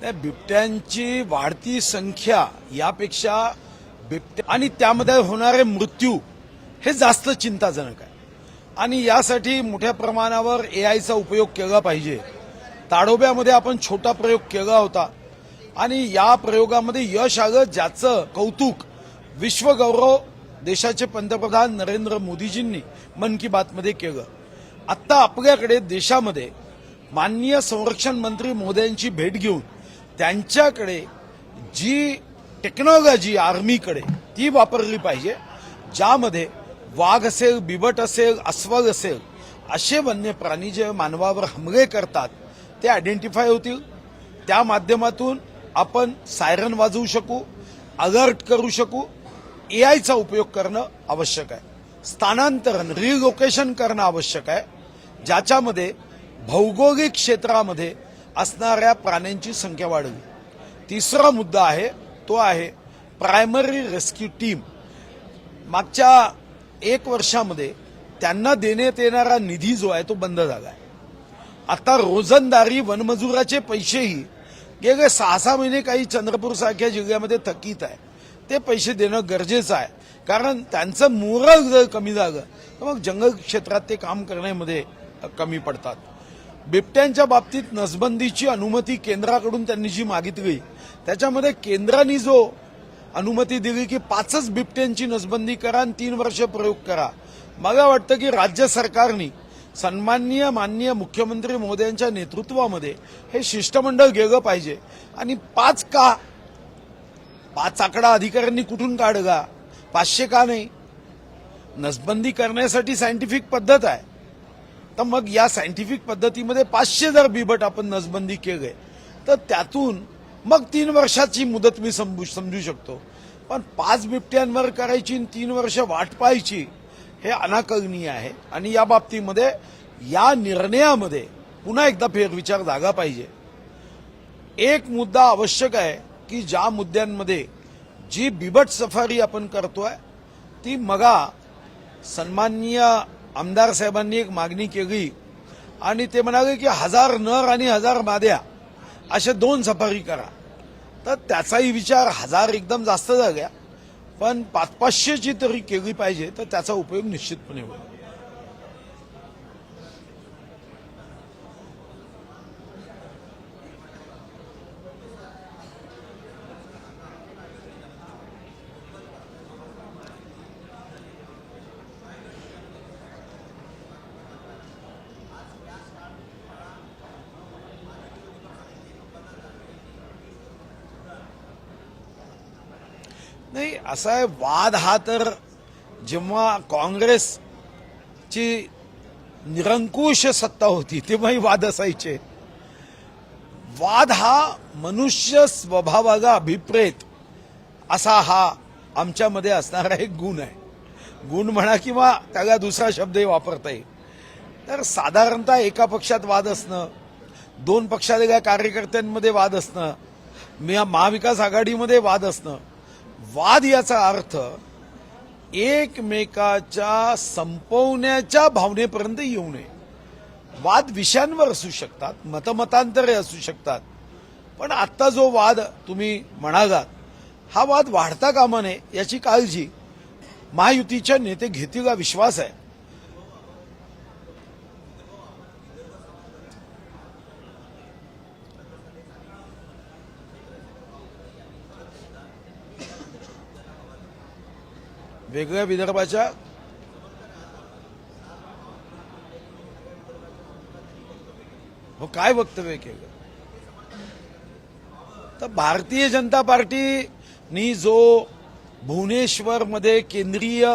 त्या बिबट्यांची वाढती संख्या यापेक्षा बिबट्या आणि त्यामध्ये होणारे मृत्यू हे जास्त चिंताजनक आहे. आणि यासाठी मोठ्या प्रमाणावर ए आयचा उपयोग केला पाहिजे. ताडोब्यामध्ये आपण छोटा प्रयोग केला होता. आणि या प्रयोगामध्ये यश आलं ज्याचं कौतुक विश्वगौरव देशाचे पंतप्रधान नरेंद्र मोदीजींनी मन की बातमध्ये केलं. आत्ता आपल्याकडे देशामध्ये माननीय संरक्षण मंत्री मोदयांची भेट घेऊन त्यांच्याकडे जी टेक्नॉलॉजी आर्मीकडे ती वापरली पाहिजे ज्यामध्ये वाघ असेल बिबट असेल अस्वल असेल असे वन्य प्राणी जे मानवावर हमले करतात ते आयडेंटिफाय होतील. त्या माध्यमातून आपण सायरन वाजवू शकू अलर्ट करू शकू. एआयचा उपयोग करणं आवश्यक आहे. स्थानांतरण रिलोकेशन करणं आवश्यक आहे. ज्याच्यामध्ये भौगोलिक क्षेत्रामध्ये असणाऱ्या प्राण्यांची संख्या वाढवी. तिसरा मुद्दा आहे तो आहे प्रायमरी रेस्क्यू टीम मागच्या एक वर्षामध्ये त्यांना देण्यात येणारा निधी जो आहे तो बंद झाला आहे. आता रोजंदारी वनमजुराचे पैसेही गेले सहा सहा महिने काही चंद्रपूर सारख्या जिल्ह्यामध्ये थकीत आहे. ते पैसे देणं गरजेचं आहे. कारण त्यांचं मोरल जर कमी झालं तर मग जंगल क्षेत्रात ते काम करण्यामध्ये कमी पडतात. बिबट्यांच्या बाबतीत नसबंदीची अनुमती केंद्राकडून त्यांनी जी मागितली त्याच्यामध्ये केंद्राने जो अनुमती दिली की पाचच बिबट्यांची नसबंदी करा आणि तीन वर्ष प्रयोग करा. मला वाटतं की राज्य सरकारने सन्माननीय माननीय मुख्यमंत्री मोदयांच्या नेतृत्वामध्ये हे शिष्टमंडळ गेलं पाहिजे. आणि पाच का पाच आकडा अधिकाऱ्यांनी कुठून काढला? पाचशे का नाही? नसबंदी करण्यासाठी सायंटिफिक पद्धत आहे. तर मग या सायंटिफिक पद्धतीमध्ये पाचशे जर बिबट आपण नसबंदी केले तर त्यातून मग तीन वर्षाची मुदत मी समजू समजू शकतो. पण पाच बिबट्यांवर करायची आणि तीन वर्ष वाट पाहायची हे अनाकलनीय आहे. आणि या बाबतीमध्ये या निर्णयामध्ये पुन्हा एकदा फेरविचार जागा पाहिजे. एक मुद्दा आवश्यक आहे की ज्या मुद्द्यांमध्ये जी बिबट सफारी आपण करतोय ती मगा सन्माननीय आमदार साहेबांनी एक मागणी केली आणि ते म्हणाले की हजार नर आणि हजार माद्या अशा दोन सफारी करा. तर त्याचाही विचार हजार एकदम जास्त झाल्या. पण पाच पाचशेची तरी केली पाहिजे तर त्याचा उपयोग निश्चितपणे होईल. नाही असा आहे वाद हा तर जेव्हा काँग्रेसची निरंकुश सत्ता होती तेव्हाही वाद असायचे. वाद हा मनुष्य स्वभावाला अभिप्रेत असा हा आमच्यामध्ये असणारा एक गुण आहे. गुण म्हणा किंवा त्याला दुसरा शब्दही वापरता येईल. तर साधारणतः एका पक्षात वाद असणं दोन पक्षातल्या कार्यकर्त्यांमध्ये वाद असणं मी- महाविकास आघाडीमध्ये वाद असणं वाद याचा अर्थ एकमेकाच्या संपवण्याच्या भावनेपर्यंत येऊ नये. वाद विषयांवर असू शकतात मतमतांतरे असू शकतात. पण आत्ता जो वाद तुम्ही म्हणालात हा वाद वाढता कामा नये याची काळजी महायुतीच्या नेते घेतील हा विश्वास आहे. वेगळ्या विदर्भाच्या हो काय वक्तव्य केलं? तर भारतीय जनता पार्टीनी जो भुवनेश्वरमध्ये केंद्रीय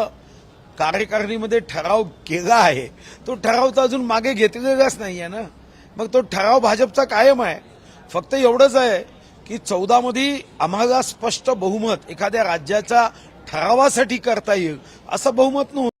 कार्यकारिणीमध्ये ठराव केला आहे तो ठराव तर अजून मागे घेतलेलाच नाही आहे ना. मग तो ठराव भाजपचा कायम आहे. फक्त एवढंच आहे की चौदामध्ये आम्हाला स्पष्ट बहुमत एखाद्या राज्याचा ठरावासाठी करता येईल असं बहुमत नव्हतं.